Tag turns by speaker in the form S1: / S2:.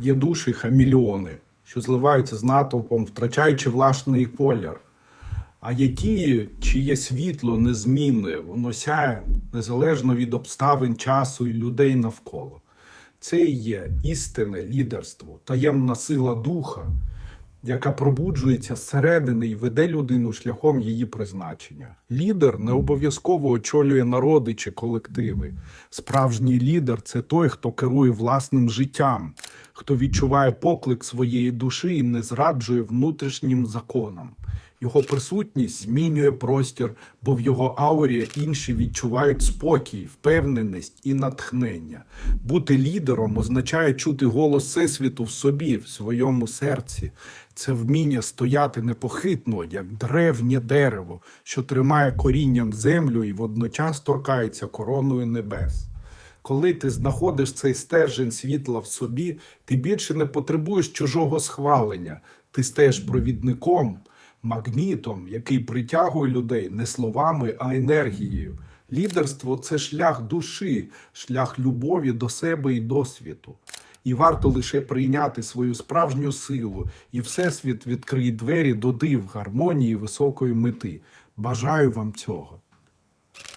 S1: Є душі хамільйони, що зливаються з натовпом, втрачаючи власний колір. А є ті, чиє світло незмінне, воно сяє незалежно від обставин часу і людей навколо. Це і є істинне лідерство, таємна сила духа, яка пробуджується зсередини і веде людину шляхом її призначення. Лідер не обов'язково очолює народи чи колективи. Справжній лідер це той, хто керує власним життям, хто відчуває поклик своєї душі і не зраджує внутрішнім законам. Його присутність змінює простір, бо в його аурі інші відчувають спокій, впевненість і натхнення. Бути лідером означає чути голос Всесвіту в собі, в своєму серці. Це вміння стояти непохитно, як древнє дерево, що тримає корінням землю і водночас торкається короною небес. Коли ти знаходиш цей стержень світла в собі, ти більше не потребуєш чужого схвалення. Ти стаєш провідником, магнітом, який притягує людей не словами, а енергією. Лідерство це шлях душі, шлях любові до себе і до світу. І варто лише прийняти свою справжню силу, і Всесвіт відкриє двері до див, гармонії, високої мети. Бажаю вам цього.